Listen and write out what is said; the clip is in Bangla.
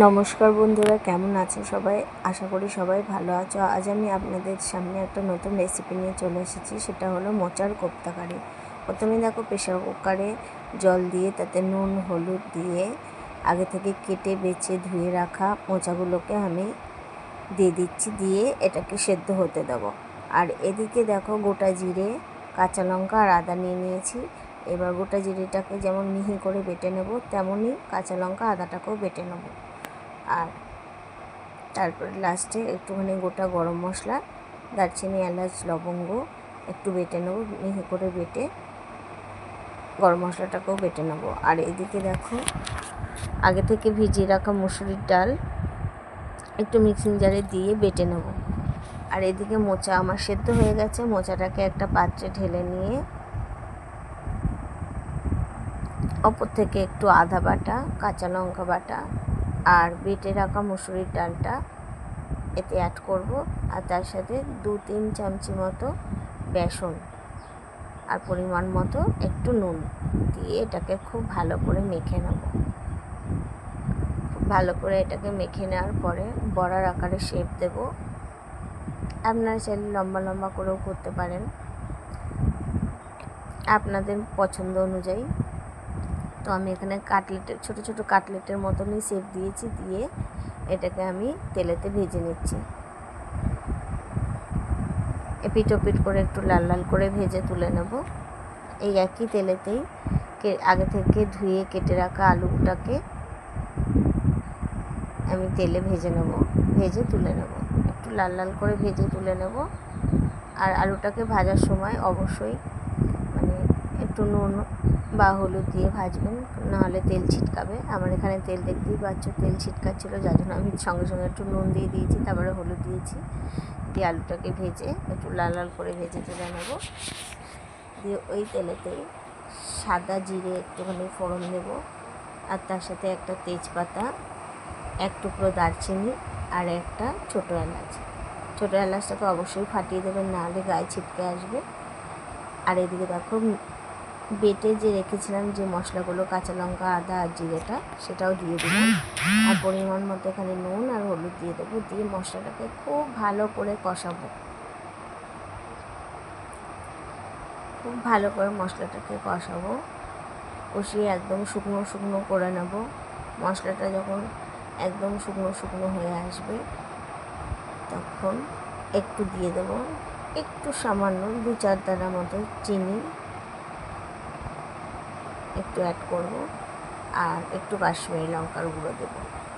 নমস্কার বন্ধুরা, কেমন আছো সবাই? আশা করি সবাই ভালো আছো। আজ আমি আপনাদের সামনে একটা নতুন রেসিপি নিয়ে চলে এসেছি, সেটা হলো মোচার কোপ্তা কারি। প্রথমে দেখো প্রেশার কুকারে জল দিয়ে, তাতে নুন, হলুদ দিয়ে আগে থেকে কেটে, বেছে, ধুয়ে রাখা মোচাগুলোকে আমি দিয়ে দিচ্ছি, দিয়ে এটাকে সেদ্ধ হতে দেবো। আর এদিকে দেখো গোটা জিরে, কাঁচা লঙ্কা আর আদা নিয়ে নিয়েছি। এবার গোটা জিরেটাকে যেমন মিহি করে বেটে নেব, তেমনই কাঁচা লঙ্কা, আদাটাকেও বেটে নেব। আর তারপরে লাস্টে একটুখানি গোটা গরম মশলা, দারচিনি, এলাচ, লবঙ্গ একটু বেটে নেব, মিহি করে বেটে গরম মশলাটাকেও বেটে নেব। আর এদিকে দেখো, আগে থেকে ভিজিয়ে রাখা মুসুরির ডাল একটু মিক্সিং জারে দিয়ে বেটে নেব। আর এদিকে মোচা আমার সেদ্ধ হয়ে গেছে, মোচাটাকে একটা পাত্রে ঢেলে নিয়ে ওপর থেকে একটু আদা বাটা, কাঁচা লঙ্কা বাটা আর বেটে রাখা মুসুরির ডালটা এতে অ্যাড করব। আর তার সাথে দু তিন চামচি মতো বেসন আর পরিমাণ মতো একটু নুন দিয়ে এটাকে খুব ভালো করে মেখে নেব। ভালো করে এটাকে মেখে নেওয়ার পরে বড়ার আকারে শেপ দেব। আপনারা চাইলে লম্বা লম্বা করেও করতে পারেন। আপনাদের পছন্দ অনুযায়ী তো আমি এখানে কাটলেটের, ছোট ছোট কাটলেটের মতনই শেপ দিয়েছি, দিয়ে এটাকে আমি তেলেতে ভেজে নিচ্ছি। এপিট ওপিট করে একটু লাল লাল করে ভেজে তুলে নেব। এই একই তেলেতেই আগে থেকে ধুয়ে কেটে রাখা আলুটাকে আমি তেলে ভেজে নেব, ভেজে তুলে নেব। একটু লাল লাল করে ভেজে তুলে নেব। আর আলুটাকে ভাজার সময় অবশ্যই একটু নুন বা হলুদ দিয়ে ভাজবেন, নাহলে তেল ছিটকাবে। আমার এখানে তেল দেখতেই পাচ্ছ, তেল ছিটকাচ্ছিলো, যার জন্য আমি সঙ্গে সঙ্গে একটু নুন দিয়ে দিয়েছি, তারপরে হলুদ দিয়েছি। দিয়ে আলুটাকে ভেজে একটু লাল লাল করে ভেজে তুলে নেব। দিয়ে ওই তেলেতেই সাদা জিরে একটুখানি ফোড়ন দেব, আর তার সাথে একটা তেজপাতা, এক টুকরো দারচিনি আর একটা ছোটো এলাচ। ছোটো এলাচটাকে অবশ্যই ফাটিয়ে দেবেন, নাহলে গায়ে ছিটকে আসবে। আর এদিকে দেখো বেটে যে রেখেছিলাম যে মশলাগুলো, কাঁচা লঙ্কা, আদা, আর জিরেটা, সেটাও দিয়ে দিলাম আর পরিমাণ মতো এখানে নুন আর হলুদ দিয়ে দেবো। দিয়ে মশলাটাকে খুব ভালো করে কষাবো। খুব ভালো করে মশলাটাকে কষাবো। কষিয়ে একদম শুকনো শুকনো করে নেব। মশলাটা যখন একদম শুকনো শুকনো হয়ে আসবে, তখন একটু দিয়ে দেবো। একটু সামান্য দু চার দানা মতো চিনি। একটু অ্যাড করব আর একটু কাশ্মীরি লঙ্কার গুঁড়ো দেবো।